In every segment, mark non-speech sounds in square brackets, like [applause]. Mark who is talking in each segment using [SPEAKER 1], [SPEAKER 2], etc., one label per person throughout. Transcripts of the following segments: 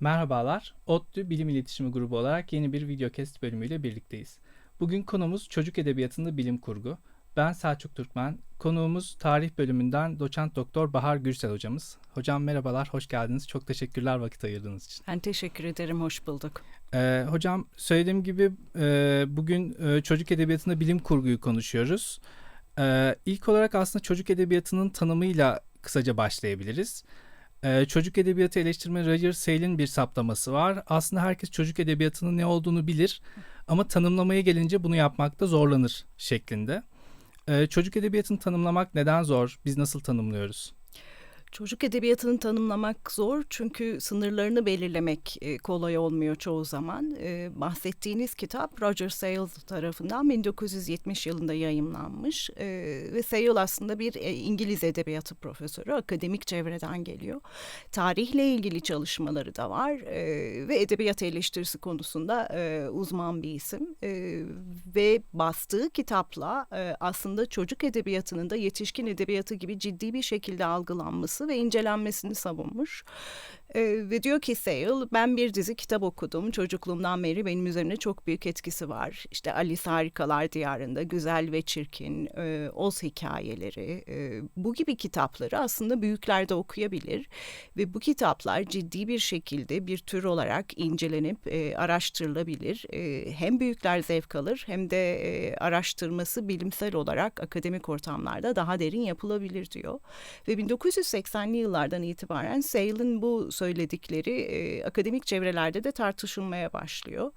[SPEAKER 1] Merhabalar, ODTÜ Bilim İletişimi Grubu olarak yeni bir videocast bölümüyle birlikteyiz. Bugün konumuz çocuk edebiyatında bilim kurgu. Ben Selçuk Türkmen, konuğumuz tarih bölümünden doçent doktor Bahar Gürsel hocamız. Hocam merhabalar, hoş geldiniz. Çok teşekkürler vakit ayırdığınız için.
[SPEAKER 2] Ben teşekkür ederim, hoş bulduk.
[SPEAKER 1] Ee, hocam söylediğim gibi e, bugün e, çocuk edebiyatında bilim kurguyu konuşuyoruz. Ee, ilk olarak aslında çocuk edebiyatının tanımıyla kısaca başlayabiliriz. Ee, çocuk edebiyatı eleştirme Roger Sale'in bir saptaması var. Aslında herkes çocuk edebiyatının ne olduğunu bilir ama tanımlamaya gelince bunu yapmakta zorlanır şeklinde. Ee, çocuk edebiyatını tanımlamak neden zor? Biz nasıl tanımlıyoruz?
[SPEAKER 2] Çocuk edebiyatını tanımlamak zor çünkü sınırlarını belirlemek e, kolay olmuyor çoğu zaman. E, bahsettiğiniz kitap Roger Sale tarafından 1970 yılında yayımlanmış e, ve Sale aslında bir İngiliz edebiyatı profesörü, akademik çevreden geliyor. Tarihle ilgili çalışmaları da var ve edebiyat eleştirisi konusunda uzman bir isim ve bastığı kitapla aslında çocuk edebiyatının da yetişkin edebiyatı gibi ciddi bir şekilde algılanması ve incelenmesini savunmuş. E, ve diyor ki Sale, ben bir dizi kitap okudum. Çocukluğumdan beri benim üzerine çok büyük etkisi var. İşte Alice Harikalar Diyarı'nda Güzel ve Çirkin, e, Oz hikayeleri, e, bu gibi kitapları aslında büyükler de okuyabilir. Ve bu kitaplar ciddi bir şekilde bir tür olarak incelenip e, araştırılabilir. E, hem büyükler zevk alır hem de e, araştırması bilimsel olarak akademik ortamlarda daha derin yapılabilir diyor. Ve 1980'li yıllardan itibaren Sale'ın bu söyledikleri e, akademik çevrelerde de tartışılmaya başlıyor.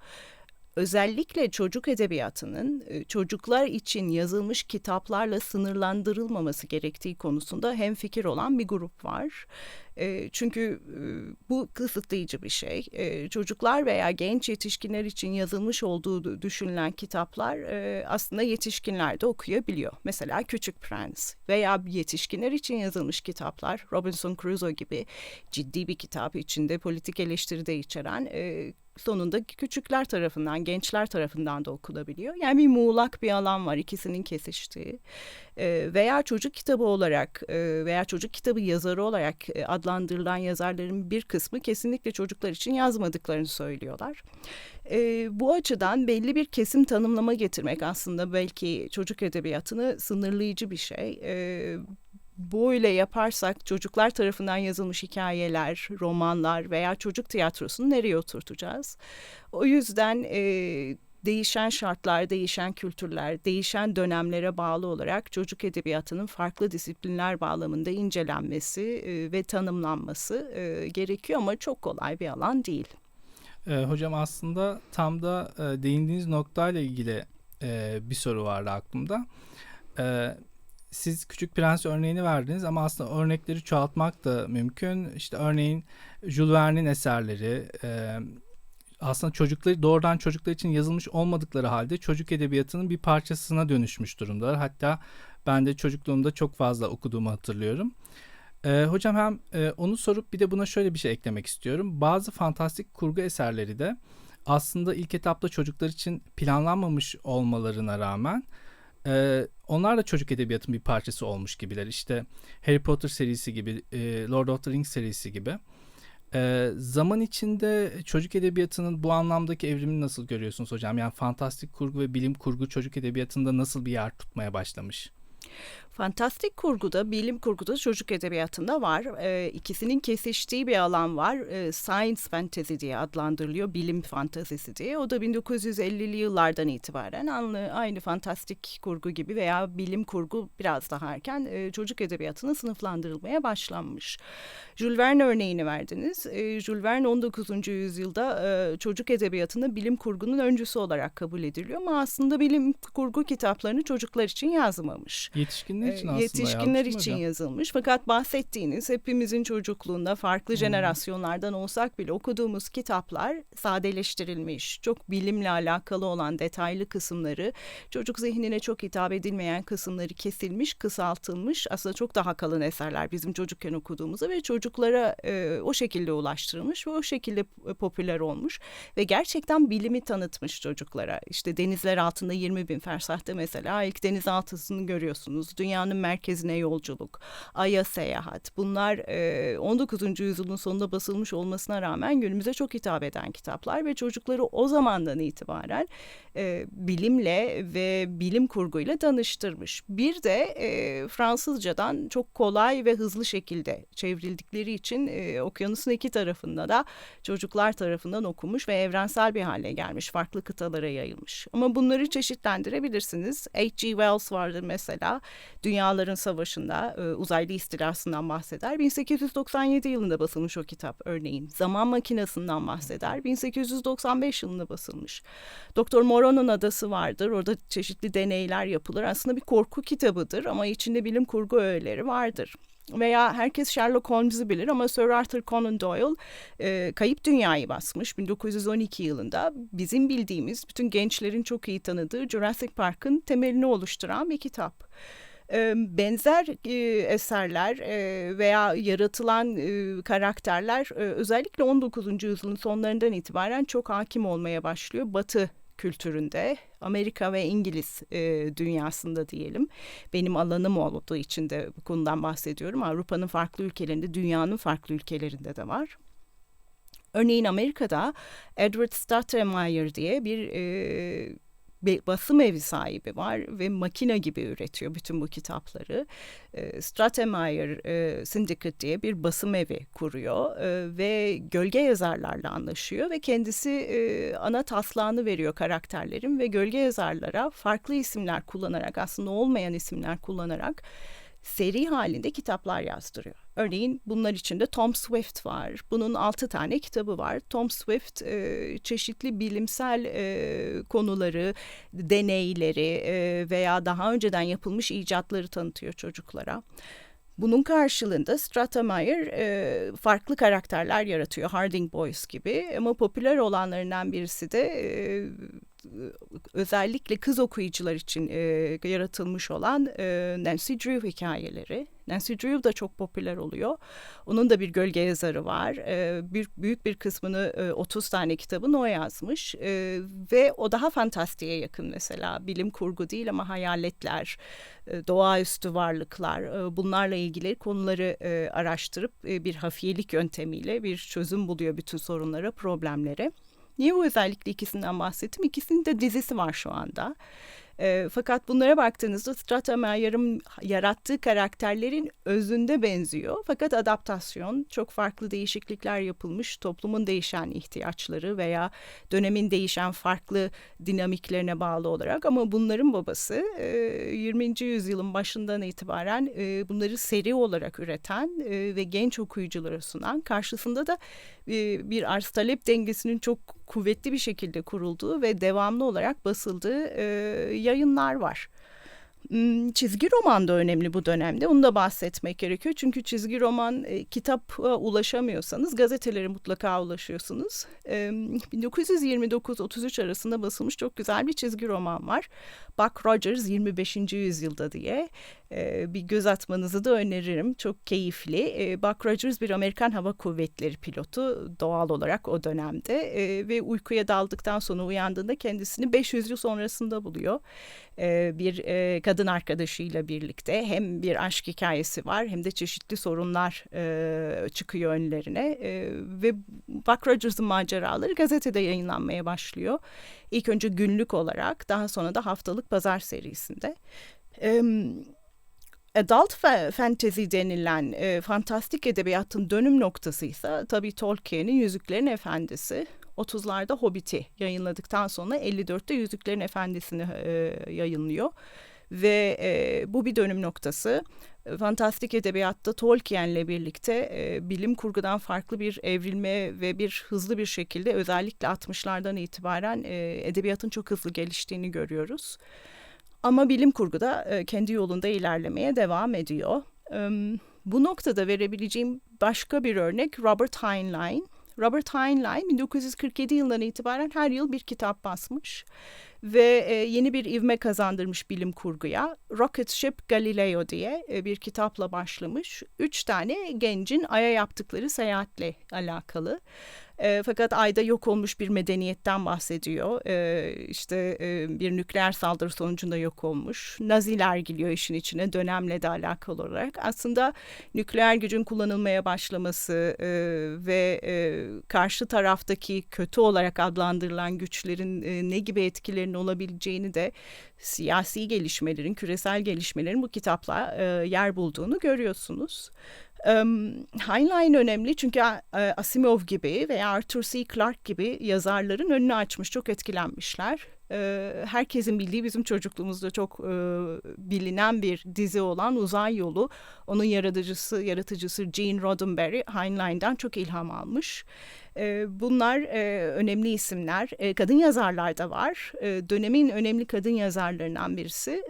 [SPEAKER 2] Özellikle çocuk edebiyatının e, çocuklar için yazılmış kitaplarla sınırlandırılmaması gerektiği konusunda hem fikir olan bir grup var. E, çünkü e, bu kısıtlayıcı bir şey. Çocuklar veya genç yetişkinler için yazılmış olduğu düşünülen kitaplar aslında yetişkinler de okuyabiliyor. Mesela Küçük Prens veya yetişkinler için yazılmış kitaplar Robinson Crusoe gibi ciddi bir kitap içinde politik eleştiri de içeren sonunda küçükler tarafından, gençler tarafından da okunabiliyor. Yani bir muğlak bir alan var ikisinin kesiştiği. E, veya çocuk kitabı olarak e, veya çocuk kitabı yazarı olarak e, adlandırılan yazarların bir kısmı kesinlikle çocuklar için yazmadıklarını söylüyorlar. E, bu açıdan belli bir kesim tanımlama getirmek aslında belki çocuk edebiyatını sınırlayıcı bir şey. E, böyle yaparsak çocuklar tarafından yazılmış hikayeler, romanlar veya çocuk tiyatrosunu nereye oturtacağız? O yüzden e, değişen şartlar, değişen kültürler, değişen dönemlere bağlı olarak çocuk edebiyatının farklı disiplinler bağlamında incelenmesi e, ve tanımlanması e, gerekiyor ama çok kolay bir alan değil.
[SPEAKER 1] E, hocam aslında tam da e, değindiğiniz noktayla ilgili e, bir soru vardı aklımda. E, siz Küçük Prens örneğini verdiniz ama aslında örnekleri çoğaltmak da mümkün. İşte örneğin Jules Verne'in eserleri e, aslında çocukları doğrudan çocuklar için yazılmış olmadıkları halde çocuk edebiyatının bir parçasına dönüşmüş durumdalar. Hatta ben de çocukluğumda çok fazla okuduğumu hatırlıyorum. Ee, hocam hem e, onu sorup bir de buna şöyle bir şey eklemek istiyorum. Bazı fantastik kurgu eserleri de aslında ilk etapta çocuklar için planlanmamış olmalarına rağmen e, onlar da çocuk edebiyatının bir parçası olmuş gibiler. İşte Harry Potter serisi gibi, e, Lord of the Rings serisi gibi. E, zaman içinde çocuk edebiyatının bu anlamdaki evrimini nasıl görüyorsunuz hocam? Yani fantastik kurgu ve bilim kurgu çocuk edebiyatında nasıl bir yer tutmaya başlamış?
[SPEAKER 2] Fantastik kurguda, bilim kurguda, çocuk edebiyatında var. E, ikisinin kesiştiği bir alan var. E, science fantasy diye adlandırılıyor, bilim fantazisi diye. O da 1950'li yıllardan itibaren aynı, aynı fantastik kurgu gibi veya bilim kurgu biraz daha erken e, çocuk edebiyatına sınıflandırılmaya başlanmış. Jules Verne örneğini verdiniz. E, Jules Verne 19. yüzyılda e, çocuk edebiyatında bilim kurgunun öncüsü olarak kabul ediliyor ama aslında bilim kurgu kitaplarını çocuklar için yazmamış.
[SPEAKER 1] Yetişkinler yetişkinler için aslında
[SPEAKER 2] Yetişkinler için hocam. yazılmış. Fakat bahsettiğiniz hepimizin çocukluğunda farklı hmm. jenerasyonlardan olsak bile okuduğumuz kitaplar sadeleştirilmiş. Çok bilimle alakalı olan detaylı kısımları, çocuk zihnine çok hitap edilmeyen kısımları kesilmiş, kısaltılmış. Aslında çok daha kalın eserler bizim çocukken okuduğumuzda ve çocuklara e, o şekilde ulaştırılmış ve o şekilde popüler olmuş. Ve gerçekten bilimi tanıtmış çocuklara. İşte denizler altında 20 bin fersahta mesela ilk denizaltısını görüyorsunuz. Dünya Dünyanın Merkezine Yolculuk, Ay'a Seyahat. Bunlar e, 19. yüzyılın sonunda basılmış olmasına rağmen günümüze çok hitap eden kitaplar ve çocukları o zamandan itibaren e, bilimle ve bilim kurguyla tanıştırmış. Bir de e, Fransızcadan çok kolay ve hızlı şekilde çevrildikleri için e, okyanusun iki tarafında da çocuklar tarafından okumuş ve evrensel bir hale gelmiş. Farklı kıtalara yayılmış. Ama bunları çeşitlendirebilirsiniz. H.G. Wells vardır mesela. Dünyaların Savaşı'nda e, uzaylı istilasından bahseder. 1897 yılında basılmış o kitap örneğin. Zaman makinesinden bahseder. 1895 yılında basılmış. Doktor Moreau'nun adası vardır. Orada çeşitli deneyler yapılır. Aslında bir korku kitabıdır ama içinde bilim kurgu öğeleri vardır. Veya herkes Sherlock Holmes'u bilir ama Sir Arthur Conan Doyle e, Kayıp Dünya'yı basmış 1912 yılında. Bizim bildiğimiz, bütün gençlerin çok iyi tanıdığı Jurassic Park'ın temelini oluşturan bir kitap. Benzer eserler veya yaratılan karakterler özellikle 19. yüzyılın sonlarından itibaren çok hakim olmaya başlıyor. Batı kültüründe, Amerika ve İngiliz e, dünyasında diyelim. Benim alanım olduğu için de bu konudan bahsediyorum. Avrupa'nın farklı ülkelerinde, dünyanın farklı ülkelerinde de var. Örneğin Amerika'da Edward Stuttermeyer diye bir e, basım evi sahibi var ve makine gibi üretiyor bütün bu kitapları. E, Stratemeyer e, Syndicate diye bir basım evi kuruyor e, ve gölge yazarlarla anlaşıyor ve kendisi e, ana taslağını veriyor karakterlerin ve gölge yazarlara farklı isimler kullanarak aslında olmayan isimler kullanarak seri halinde kitaplar yazdırıyor. Örneğin bunlar içinde Tom Swift var. Bunun altı tane kitabı var. Tom Swift e, çeşitli bilimsel e, konuları, deneyleri e, veya daha önceden yapılmış icatları tanıtıyor çocuklara. Bunun karşılığında Stratemeyer e, farklı karakterler yaratıyor. Harding Boys gibi ama popüler olanlarından birisi de e, özellikle kız okuyucular için e, yaratılmış olan e, Nancy Drew hikayeleri. Nancy Drew da çok popüler oluyor. Onun da bir gölge yazarı var. E, bir, büyük bir kısmını e, 30 tane kitabını o yazmış. E, ve o daha fantastiğe yakın mesela. Bilim kurgu değil ama hayaletler, e, doğaüstü varlıklar. E, bunlarla ilgili konuları e, araştırıp e, bir hafiyelik yöntemiyle bir çözüm buluyor bütün sorunlara, problemlere. Niye bu özellikle ikisinden bahsettim? İkisinin de dizisi var şu anda. E, fakat bunlara baktığınızda Stratemeyer'in yarattığı karakterlerin özünde benziyor. Fakat adaptasyon, çok farklı değişiklikler yapılmış. Toplumun değişen ihtiyaçları veya dönemin değişen farklı dinamiklerine bağlı olarak. Ama bunların babası e, 20. yüzyılın başından itibaren e, bunları seri olarak üreten e, ve genç okuyuculara sunan, karşısında da e, bir arz talep dengesinin çok kuvvetli bir şekilde kurulduğu ve devamlı olarak basıldığı e, yayınlar var. Hmm, çizgi roman da önemli bu dönemde. Onu da bahsetmek gerekiyor. Çünkü çizgi roman e, kitapa ulaşamıyorsanız gazetelere mutlaka ulaşıyorsunuz. E, 1929-33 arasında basılmış çok güzel bir çizgi roman var. Buck Rogers 25. yüzyılda diye bir göz atmanızı da öneririm. Çok keyifli. E, Buck Rogers bir Amerikan Hava Kuvvetleri pilotu doğal olarak o dönemde e, ve uykuya daldıktan sonra uyandığında kendisini 500 yıl sonrasında buluyor. Bir e, kadın arkadaşıyla birlikte hem bir aşk hikayesi var hem de çeşitli sorunlar e, çıkıyor önlerine ve Buck Rogers'ın maceraları gazetede yayınlanmaya başlıyor. İlk önce günlük olarak daha sonra da haftalık pazar serisinde. Adult fantasy denilen e, fantastik edebiyatın dönüm noktası ise tabii Tolkien'in Yüzüklerin Efendisi. 30'larda Hobbit'i yayınladıktan sonra 54'te Yüzüklerin Efendisi'ni e, yayınlıyor. Ve e, bu bir dönüm noktası. Fantastik edebiyatta Tolkien'le birlikte e, bilim kurgudan farklı bir evrilme ve bir hızlı bir şekilde özellikle 60'lardan itibaren e, edebiyatın çok hızlı geliştiğini görüyoruz. Ama bilim kurgu da e, kendi yolunda ilerlemeye devam ediyor. Bu noktada verebileceğim başka bir örnek Robert Heinlein. Robert Heinlein 1947 yılından itibaren her yıl bir kitap basmış ve e, yeni bir ivme kazandırmış bilim kurguya. Rocket Ship Galileo diye e, bir kitapla başlamış. Üç tane gencin Ay'a yaptıkları seyahatle alakalı. E, fakat ayda yok olmuş bir medeniyetten bahsediyor. E, işte e, bir nükleer saldırı sonucunda yok olmuş. Naziler geliyor işin içine dönemle de alakalı olarak. Aslında nükleer gücün kullanılmaya başlaması e, ve e, karşı taraftaki kötü olarak adlandırılan güçlerin e, ne gibi etkilerinin olabileceğini de siyasi gelişmelerin, küresel gelişmelerin bu kitapla e, yer bulduğunu görüyorsunuz. Um, Heinlein önemli çünkü Asimov gibi veya Arthur C. Clarke gibi yazarların önünü açmış, çok etkilenmişler. Herkesin bildiği bizim çocukluğumuzda çok bilinen bir dizi olan Uzay Yolu. Onun yaratıcısı, yaratıcısı Gene Roddenberry Heinlein'den çok ilham almış. bunlar önemli isimler. kadın yazarlar da var. dönemin önemli kadın yazarlarından birisi.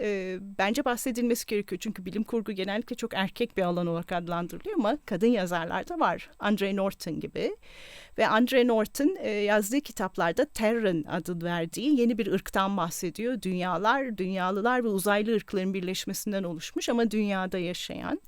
[SPEAKER 2] bence bahsedilmesi gerekiyor. Çünkü bilim kurgu genellikle çok erkek bir alan olarak adlandırılıyor ama kadın yazarlar da var. Andre Norton gibi. Ve Andre Norton yazdığı kitaplarda Terran adı verdiği yeni bir ırktan bahsediyor. Dünyalar, dünyalılar ve uzaylı ırkların birleşmesinden oluşmuş ama dünyada yaşayan.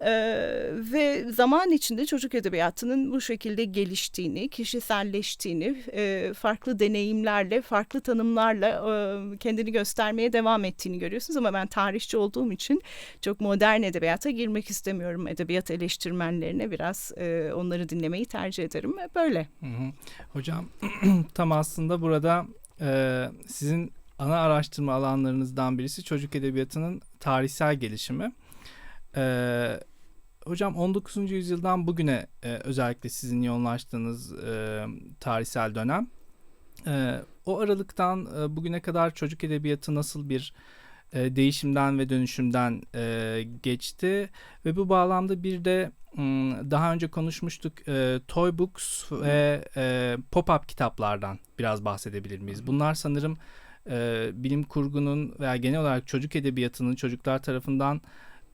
[SPEAKER 2] Ee, ve zaman içinde çocuk edebiyatının bu şekilde geliştiğini, kişiselleştiğini, e, farklı deneyimlerle, farklı tanımlarla e, kendini göstermeye devam ettiğini görüyorsunuz. Ama ben tarihçi olduğum için çok modern edebiyata girmek istemiyorum. Edebiyat eleştirmenlerine biraz e, onları dinlemeyi tercih ederim. Böyle.
[SPEAKER 1] Hı hı. Hocam [clears throat] tam aslında burada e, sizin ana araştırma alanlarınızdan birisi çocuk edebiyatının tarihsel gelişimi. Ee, hocam 19. yüzyıldan bugüne e, özellikle sizin yoğunlaştığınız e, tarihsel dönem. E, o aralıktan e, bugüne kadar çocuk edebiyatı nasıl bir e, değişimden ve dönüşümden e, geçti ve bu bağlamda bir de daha önce konuşmuştuk e, toy books ve e, pop-up kitaplardan biraz bahsedebilir miyiz? Bunlar sanırım e, bilim kurgunun veya genel olarak çocuk edebiyatının çocuklar tarafından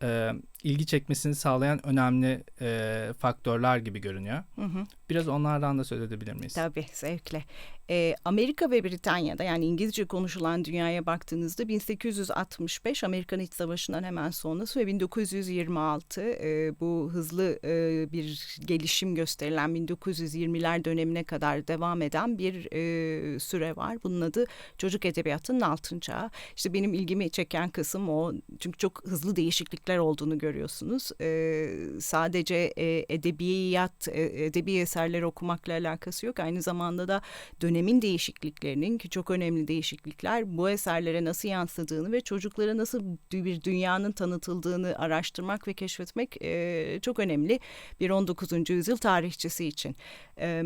[SPEAKER 1] e, ilgi çekmesini sağlayan önemli e, faktörler gibi görünüyor. Hı hı. Biraz onlardan da söz edebilir miyiz?
[SPEAKER 2] Tabii zevkle. E, Amerika ve Britanya'da yani İngilizce konuşulan dünyaya baktığınızda 1865 Amerikan İç Savaşı'ndan hemen sonrası ve 1926 e, bu hızlı e, bir gelişim gösterilen 1920'ler dönemine kadar devam eden bir e, süre var. Bunun adı çocuk edebiyatının altın çağı. İşte benim ilgimi çeken kısım o. Çünkü çok hızlı değişiklikler olduğunu görüyorsunuz. E, sadece e, edebiyat, e, edebi eserleri okumakla alakası yok. Aynı zamanda da dönemin değişikliklerinin ki çok önemli değişiklikler bu eserlere nasıl yansıdığını ve çocuklara nasıl bir dünyanın tanıtıldığını araştırmak ve keşfetmek e, çok önemli bir 19. yüzyıl tarihçisi için. E,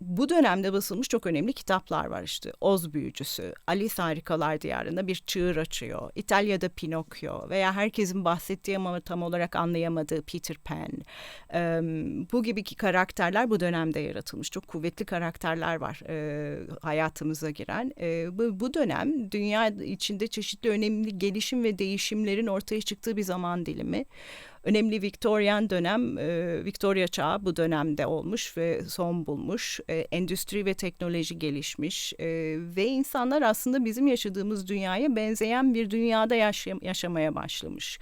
[SPEAKER 2] bu dönemde basılmış çok önemli kitaplar var işte. Oz Büyücüsü, Alice Harikalar Diyarı'nda bir çığır açıyor. İtalya'da Pinokyo veya herkesin bahsettiği ama tam olarak anlayamadığı Peter Pan. Ee, bu gibi ki karakterler bu dönemde yaratılmış. Çok kuvvetli karakterler var e, hayatımıza giren. E, bu, bu dönem dünya içinde çeşitli önemli gelişim ve değişimlerin ortaya çıktığı bir zaman dilimi önemli Victorian dönem, e, Victoria çağı bu dönemde olmuş ve son bulmuş. E, endüstri ve teknoloji gelişmiş e, ve insanlar aslında bizim yaşadığımız dünyaya benzeyen bir dünyada yaşay- yaşamaya başlamış.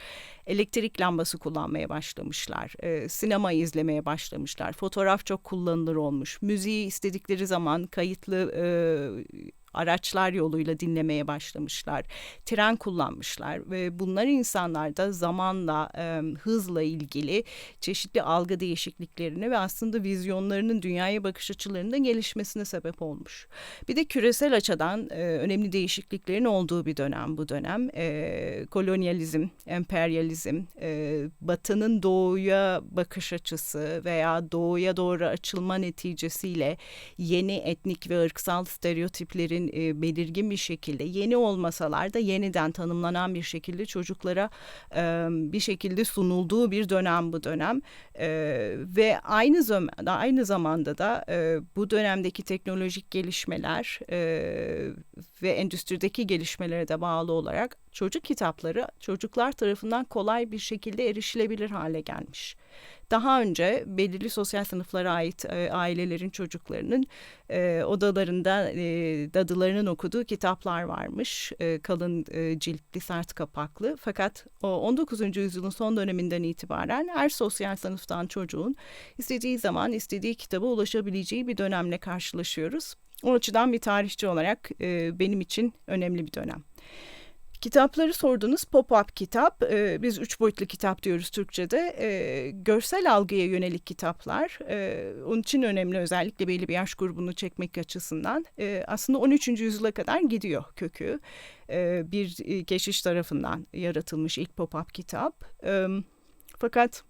[SPEAKER 2] Elektrik lambası kullanmaya başlamışlar, e, sinema izlemeye başlamışlar, fotoğraf çok kullanılır olmuş, müziği istedikleri zaman kayıtlı e, araçlar yoluyla dinlemeye başlamışlar. Tren kullanmışlar ve bunlar insanlarda zamanla, e, hızla ilgili çeşitli algı değişikliklerini ve aslında vizyonlarının dünyaya bakış açılarında gelişmesine sebep olmuş. Bir de küresel açıdan e, önemli değişikliklerin olduğu bir dönem bu dönem. E, kolonyalizm, emperyalizm, e, batının doğuya bakış açısı veya doğuya doğru açılma neticesiyle yeni etnik ve ırksal stereotiplerin e, belirgin bir şekilde yeni olmasalar da yeniden tanımlanan bir şekilde çocuklara e, bir şekilde sunulduğu bir dönem bu dönem e, ve aynı zamanda aynı zamanda da e, bu dönemdeki teknolojik gelişmeler e, ve endüstrideki gelişmelere de bağlı olarak çocuk kitapları çocuklar tarafından kolay bir şekilde erişilebilir hale gelmiş. Daha önce belirli sosyal sınıflara ait e, ailelerin çocuklarının e, odalarında e, dadılarının okuduğu kitaplar varmış. Kalın ciltli, sert kapaklı. Fakat o 19. yüzyılın son döneminden itibaren her sosyal sınıftan çocuğun istediği zaman istediği kitaba ulaşabileceği bir dönemle karşılaşıyoruz. O açıdan bir tarihçi olarak benim için önemli bir dönem. Kitapları sordunuz. Pop-up kitap. E, biz üç boyutlu kitap diyoruz Türkçe'de. E, görsel algıya yönelik kitaplar. E, onun için önemli özellikle belli bir yaş grubunu çekmek açısından. E, aslında 13. yüzyıla kadar gidiyor kökü. E, bir keşiş tarafından yaratılmış ilk pop-up kitap. E, fakat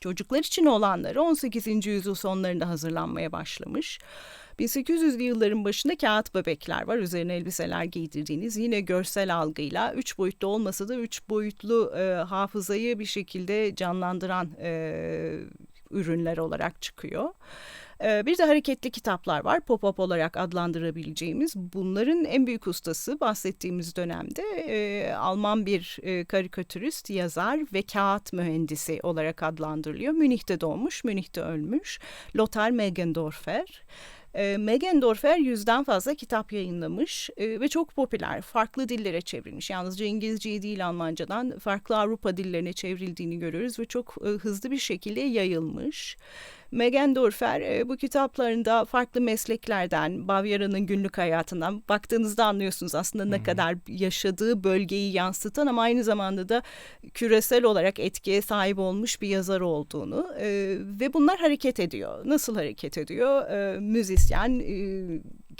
[SPEAKER 2] çocuklar için olanları 18. yüzyıl sonlarında hazırlanmaya başlamış. 1800'lü yılların başında kağıt bebekler var. Üzerine elbiseler giydirdiğiniz yine görsel algıyla üç boyutlu olmasa da üç boyutlu e, hafızayı bir şekilde canlandıran e, ürünler olarak çıkıyor. E, bir de hareketli kitaplar var pop-up olarak adlandırabileceğimiz. Bunların en büyük ustası bahsettiğimiz dönemde e, Alman bir e, karikatürist, yazar ve kağıt mühendisi olarak adlandırılıyor. Münih'te doğmuş, Münih'te ölmüş. Lothar Megendorfer. E, Megendorfer yüzden fazla kitap yayınlamış e, ve çok popüler. Farklı dillere çevrilmiş. Yalnızca İngilizceyi değil Almancadan farklı Avrupa dillerine çevrildiğini görüyoruz ve çok e, hızlı bir şekilde yayılmış. Megendorfer e, bu kitaplarında farklı mesleklerden, Bavyera'nın günlük hayatından baktığınızda anlıyorsunuz aslında ne kadar yaşadığı bölgeyi yansıtan ama aynı zamanda da küresel olarak etkiye sahip olmuş bir yazar olduğunu e, ve bunlar hareket ediyor. Nasıl hareket ediyor? E, müzisyen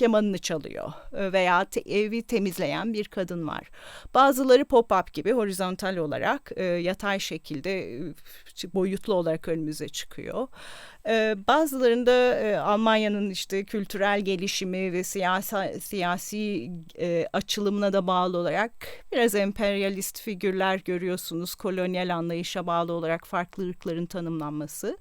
[SPEAKER 2] kemanını çalıyor e, veya te, evi temizleyen bir kadın var. Bazıları pop-up gibi horizontal olarak e, yatay şekilde e, boyutlu olarak önümüze çıkıyor. E, bazılarında e, Almanya'nın işte kültürel gelişimi ve siyasi, siyasi e, açılımına da bağlı olarak biraz emperyalist figürler görüyorsunuz. Kolonyal anlayışa bağlı olarak farklı ırkların tanımlanması.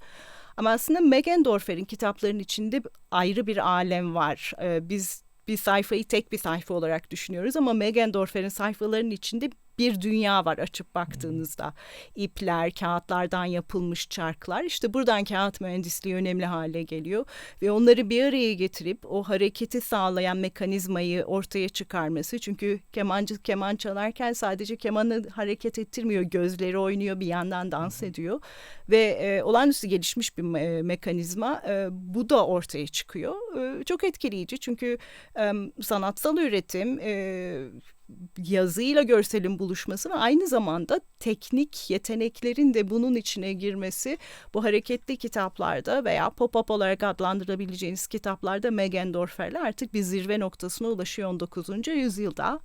[SPEAKER 2] Ama aslında Megendorfer'in kitaplarının içinde ayrı bir alem var. Ee, biz bir sayfayı tek bir sayfa olarak düşünüyoruz ama Megendorfer'in sayfalarının içinde bir dünya var açıp baktığınızda. İpler, kağıtlardan yapılmış çarklar. İşte buradan kağıt mühendisliği önemli hale geliyor. Ve onları bir araya getirip o hareketi sağlayan mekanizmayı ortaya çıkarması. Çünkü kemancı keman çalarken sadece kemanı hareket ettirmiyor. Gözleri oynuyor bir yandan dans ediyor. Ve e, olağanüstü gelişmiş bir me- mekanizma. E, bu da ortaya çıkıyor. E, çok etkileyici çünkü e, sanatsal üretim... E, yazıyla görselin buluşması ve aynı zamanda teknik yeteneklerin de bunun içine girmesi bu hareketli kitaplarda veya pop-up olarak adlandırabileceğiniz kitaplarda Megendorfer'le artık bir zirve noktasına ulaşıyor 19. yüzyılda.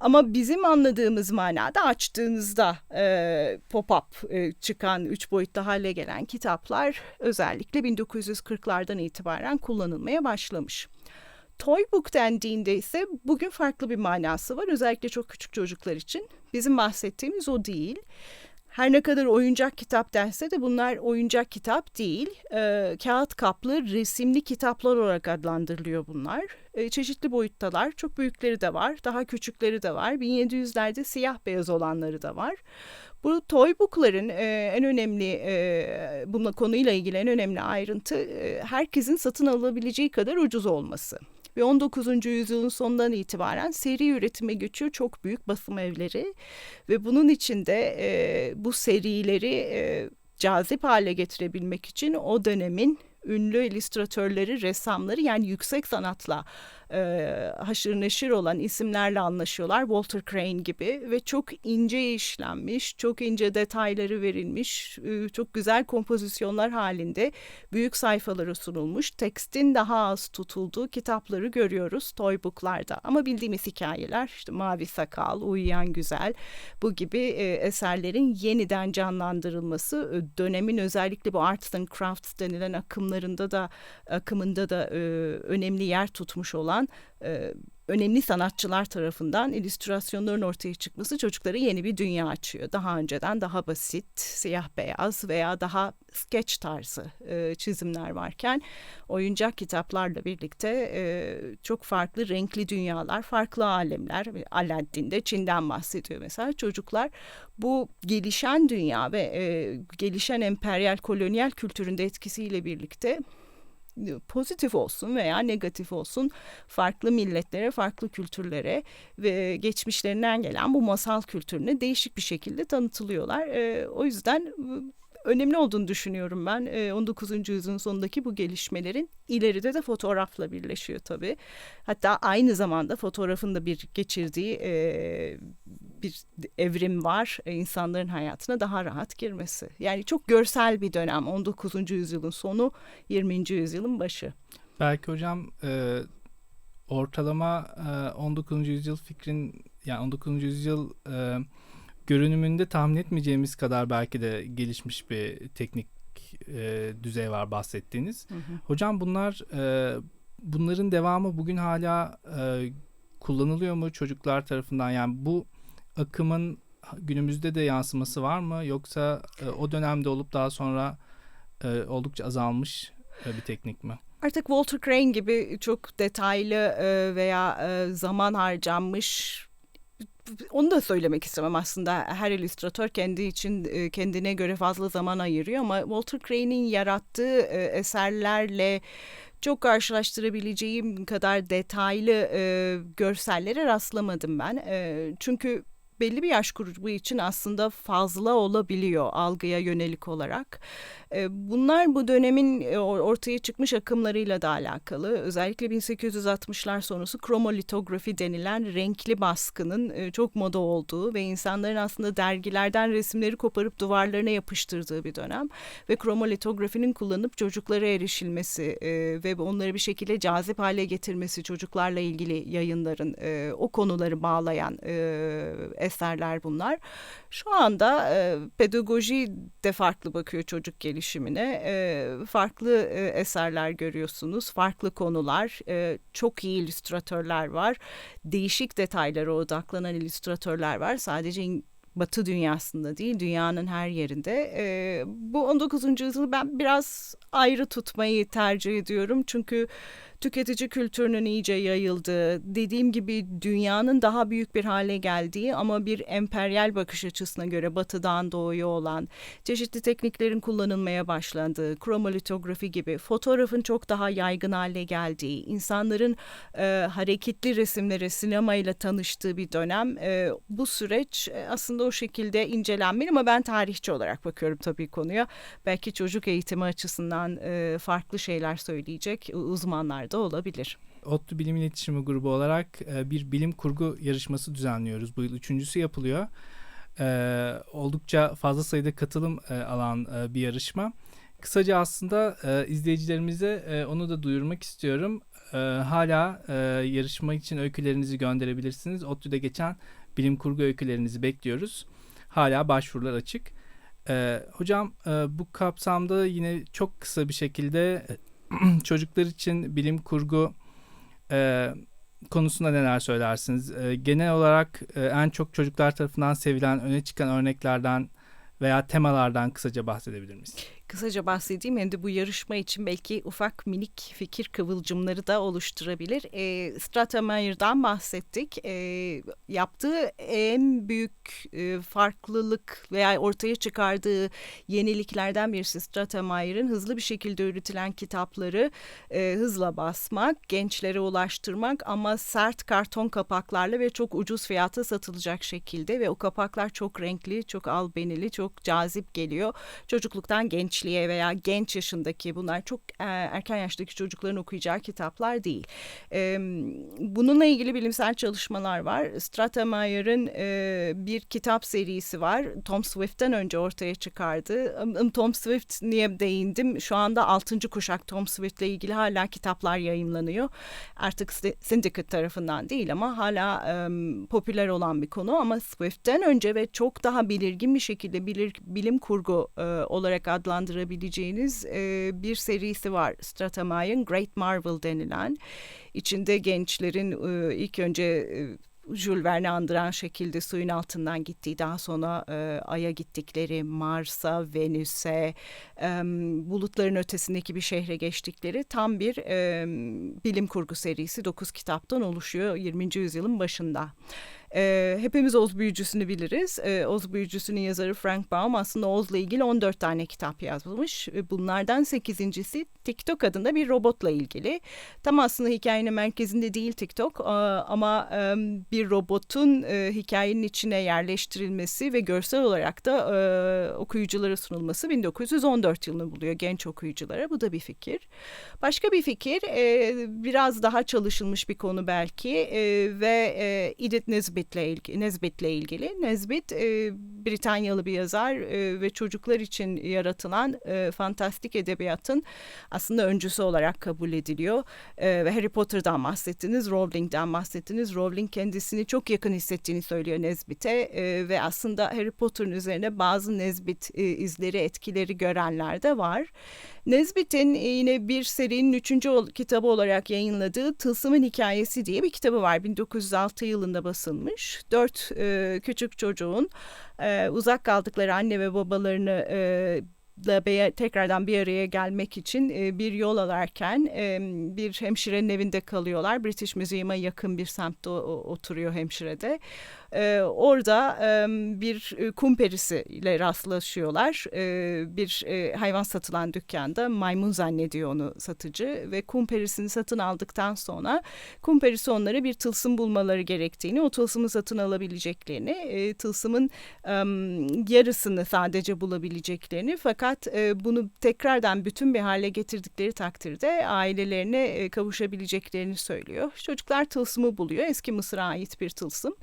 [SPEAKER 2] Ama bizim anladığımız manada açtığınızda e, pop-up e, çıkan üç boyutlu hale gelen kitaplar özellikle 1940'lardan itibaren kullanılmaya başlamış. Toy book dendiğinde ise bugün farklı bir manası var. Özellikle çok küçük çocuklar için. Bizim bahsettiğimiz o değil. Her ne kadar oyuncak kitap dense de bunlar oyuncak kitap değil. E, kağıt kaplı resimli kitaplar olarak adlandırılıyor bunlar. E, çeşitli boyuttalar. Çok büyükleri de var. Daha küçükleri de var. 1700'lerde siyah beyaz olanları da var. Bu toy book'ların e, en önemli e, bununla konuyla ilgili en önemli ayrıntı e, herkesin satın alabileceği kadar ucuz olması ve 19. yüzyılın sonundan itibaren seri üretime geçiyor çok büyük basım evleri ve bunun içinde e, bu serileri e, cazip hale getirebilmek için o dönemin ünlü illüstratörleri, ressamları yani yüksek sanatla e, haşır neşir olan isimlerle anlaşıyorlar. Walter Crane gibi ve çok ince işlenmiş, çok ince detayları verilmiş, e, çok güzel kompozisyonlar halinde büyük sayfalara sunulmuş, tekstin daha az tutulduğu kitapları görüyoruz toy book'larda. Ama bildiğimiz hikayeler işte Mavi Sakal, Uyuyan Güzel bu gibi e, eserlerin yeniden canlandırılması e, dönemin özellikle bu arts and crafts denilen akımlarında da akımında da e, önemli yer tutmuş olan e, önemli sanatçılar tarafından illüstrasyonların ortaya çıkması çocuklara yeni bir dünya açıyor. Daha önceden daha basit, siyah beyaz veya daha sketch tarzı e, çizimler varken oyuncak kitaplarla birlikte e, çok farklı renkli dünyalar, farklı alemler. Aladdin'de Çin'den bahsediyor mesela. Çocuklar bu gelişen dünya ve e, gelişen emperyal kolonyal kültürün de etkisiyle birlikte pozitif olsun veya negatif olsun farklı milletlere, farklı kültürlere ve geçmişlerinden gelen bu masal kültürüne değişik bir şekilde tanıtılıyorlar. E, o yüzden önemli olduğunu düşünüyorum ben. E, 19. yüzyılın sonundaki bu gelişmelerin ileride de fotoğrafla birleşiyor tabii. Hatta aynı zamanda fotoğrafın da bir geçirdiği e, bir evrim var. E, insanların hayatına daha rahat girmesi. Yani çok görsel bir dönem. 19. yüzyılın sonu, 20. yüzyılın başı.
[SPEAKER 1] Belki hocam e, ortalama e, 19. yüzyıl fikrin yani 19. yüzyıl görünümünde tahmin etmeyeceğimiz kadar belki de gelişmiş bir teknik e, düzey var bahsettiğiniz. Hı hı. Hocam bunlar e, bunların devamı bugün hala e, kullanılıyor mu çocuklar tarafından? Yani bu akımın günümüzde de yansıması var mı? Yoksa e, o dönemde olup daha sonra e, oldukça azalmış e, bir teknik mi?
[SPEAKER 2] Artık Walter Crane gibi çok detaylı e, veya e, zaman harcanmış onu da söylemek istemem aslında. Her illüstratör kendi için e, kendine göre fazla zaman ayırıyor ama Walter Crane'in yarattığı e, eserlerle çok karşılaştırabileceğim kadar detaylı e, görsellere rastlamadım ben. E, çünkü belli bir yaş grubu için aslında fazla olabiliyor algıya yönelik olarak. Bunlar bu dönemin ortaya çıkmış akımlarıyla da alakalı. Özellikle 1860'lar sonrası kromolitografi denilen renkli baskının çok moda olduğu ve insanların aslında dergilerden resimleri koparıp duvarlarına yapıştırdığı bir dönem. Ve kromolitografinin kullanıp çocuklara erişilmesi ve onları bir şekilde cazip hale getirmesi çocuklarla ilgili yayınların o konuları bağlayan eserler bunlar. Şu anda pedagoji de farklı bakıyor çocuk gelişimine e, farklı e, eserler görüyorsunuz. Farklı konular, e, çok iyi illüstratörler var. Değişik detaylara odaklanan illüstratörler var. Sadece Batı dünyasında değil, dünyanın her yerinde. E, bu 19. yüzyılı ben biraz ayrı tutmayı tercih ediyorum. Çünkü tüketici kültürünün iyice yayıldığı, dediğim gibi dünyanın daha büyük bir hale geldiği ama bir emperyal bakış açısına göre batıdan doğuya olan çeşitli tekniklerin kullanılmaya başlandığı, kromolitografi gibi fotoğrafın çok daha yaygın hale geldiği, insanların e, hareketli resimlere sinemayla tanıştığı bir dönem. E, bu süreç e, aslında o şekilde incelenmeli ama ben tarihçi olarak bakıyorum tabii konuya. Belki çocuk eğitimi açısından e, farklı şeyler söyleyecek uzmanlar da olabilir.
[SPEAKER 1] ODTÜ Bilim İletişimi Grubu olarak e, bir bilim kurgu yarışması düzenliyoruz. Bu yıl üçüncüsü yapılıyor. E, oldukça fazla sayıda katılım e, alan bir yarışma. Kısaca aslında izleyicilerimize onu da duyurmak istiyorum. hala yarışma için öykülerinizi gönderebilirsiniz. ODTÜ'de geçen bilim kurgu öykülerinizi bekliyoruz. Hala başvurular açık. hocam bu kapsamda yine çok kısa bir şekilde [clears throat] çocuklar için bilim kurgu e, konusunda neler söylersiniz? E, genel olarak e, en çok çocuklar tarafından sevilen öne çıkan örneklerden veya temalardan kısaca bahsedebilir miyiz?
[SPEAKER 2] Kısaca bahsedeyim hem de bu yarışma için belki ufak minik fikir kıvılcımları da oluşturabilir. E, Stratemeyer'dan bahsettik. E, yaptığı en büyük e, farklılık veya ortaya çıkardığı yeniliklerden birisi Stratemeyer'in hızlı bir şekilde üretilen kitapları e, hızla basmak, gençlere ulaştırmak ama sert karton kapaklarla ve çok ucuz fiyata satılacak şekilde ve o kapaklar çok renkli, çok albenili, çok cazip geliyor. Çocukluktan genç gençliğe veya genç yaşındaki bunlar çok e, erken yaştaki çocukların okuyacağı kitaplar değil. E, bununla ilgili bilimsel çalışmalar var. Stratemeyer'ın e, bir kitap serisi var. Tom Swift'ten önce ortaya çıkardı. Tom Swift niye değindim? Şu anda 6. kuşak Tom Swift'le ilgili hala kitaplar yayınlanıyor. Artık Syndicate tarafından değil ama hala e, popüler olan bir konu ama Swift'ten önce ve çok daha belirgin bir şekilde bilir, bilim kurgu e, olarak adlandırılıyor adlandırabileceğiniz e, bir serisi var. Stratemay'ın Great Marvel denilen. İçinde gençlerin e, ilk önce e, Jules Verne'i andıran şekilde suyun altından gittiği, daha sonra e, Ay'a gittikleri, Mars'a, Venüs'e, e, bulutların ötesindeki bir şehre geçtikleri tam bir e, bilim kurgu serisi 9 kitaptan oluşuyor 20. yüzyılın başında. E, hepimiz Oz Büyücüsü'nü biliriz. E, Oz Büyücüsü'nün yazarı Frank Baum aslında Oz'la ilgili 14 tane kitap yazmış. E, bunlardan 8.si TikTok adında bir robotla ilgili. Tam aslında hikayenin merkezinde değil TikTok e, ama e, bir robotun e, hikayenin içine yerleştirilmesi ve görsel olarak da e, okuyuculara sunulması 1914 yılını buluyor genç okuyuculara. Bu da bir fikir. Başka bir fikir e, biraz daha çalışılmış bir konu belki e, ve e, Edith Nesbit'le ilgili. Nesbit'le ilgili. Nesbit e, Britanyalı bir yazar e, ve çocuklar için yaratılan e, fantastik edebiyatın aslında öncüsü olarak kabul ediliyor. E, ve Harry Potter'dan bahsettiniz, Rowling'den bahsettiniz. Rowling kendisini çok yakın hissettiğini söylüyor Nesbit'e e, ve aslında Harry Potter'ın üzerine bazı Nesbit e, izleri, etkileri görenler de var. Nesbit'in e, yine bir serinin üçüncü kitabı olarak yayınladığı Tılsımın Hikayesi diye bir kitabı var. 1906 yılında basılmış. Dört e, küçük çocuğun e, uzak kaldıkları anne ve babalarını e, be- tekrardan bir araya gelmek için e, bir yol alarken e, bir hemşirenin evinde kalıyorlar. British Museum'a yakın bir semtte oturuyor hemşirede. E, orada e, bir kum perisiyle rastlaşıyorlar. E, bir e, hayvan satılan dükkanda maymun zannediyor onu satıcı ve kum perisini satın aldıktan sonra kum onlara bir tılsım bulmaları gerektiğini, o tılsımı satın alabileceklerini, e, tılsımın e, yarısını sadece bulabileceklerini fakat e, bunu tekrardan bütün bir hale getirdikleri takdirde ailelerine e, kavuşabileceklerini söylüyor. Çocuklar tılsımı buluyor. Eski Mısır'a ait bir tılsım.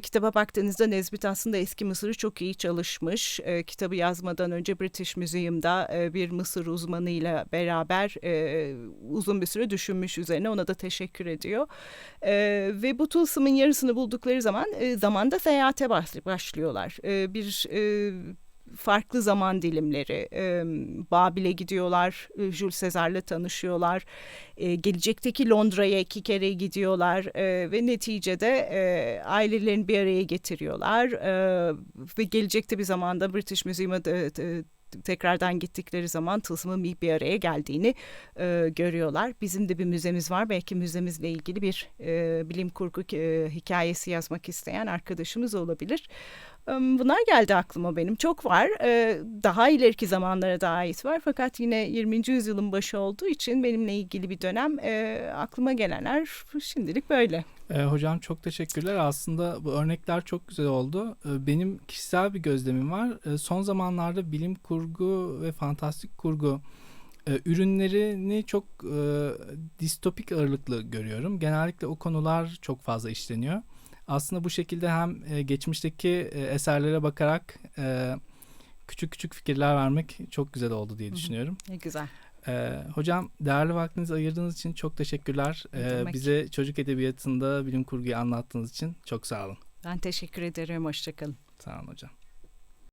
[SPEAKER 2] Kitaba baktığınızda Nesbit aslında eski Mısır'ı çok iyi çalışmış. E, kitabı yazmadan önce British Museum'da e, bir Mısır uzmanıyla beraber e, uzun bir süre düşünmüş üzerine. Ona da teşekkür ediyor. E, ve bu tılsımın yarısını buldukları zaman e, zamanda seyahate baş- başlıyorlar. E, bir e, farklı zaman dilimleri. E, Babil'e gidiyorlar, e, Jules Caesar'la tanışıyorlar. E, gelecekteki Londra'ya iki kere gidiyorlar e, ve neticede e, ailelerini bir araya getiriyorlar. E, ve gelecekte bir zamanda British Museum'a tekrardan gittikleri zaman tılsımın bir, bir araya geldiğini e, görüyorlar. Bizim de bir müzemiz var. Belki müzemizle ilgili bir e, bilim kurgu e, hikayesi yazmak isteyen arkadaşımız olabilir. Bunlar geldi aklıma benim. Çok var. E, Daha ileriki zamanlara da ait var. Fakat yine 20. yüzyılın başı olduğu için benimle ilgili bir dönem e, aklıma gelenler şimdilik böyle.
[SPEAKER 1] E, hocam çok teşekkürler. Aslında bu örnekler çok güzel oldu. E, benim kişisel bir gözlemim var. E, son zamanlarda bilim kurgu ve fantastik kurgu e, ürünlerini çok e, distopik ağırlıklı görüyorum. Genellikle o konular çok fazla işleniyor. Aslında bu şekilde hem e, geçmişteki e, eserlere bakarak e, küçük küçük fikirler vermek çok güzel oldu diye düşünüyorum.
[SPEAKER 2] Ne güzel.
[SPEAKER 1] Ee, hocam değerli vaktinizi ayırdığınız için çok teşekkürler. Ee, bize çocuk edebiyatında bilim kurguyu anlattığınız için çok sağ olun.
[SPEAKER 2] Ben teşekkür ederim. Hoşçakalın.
[SPEAKER 1] Sağ olun hocam.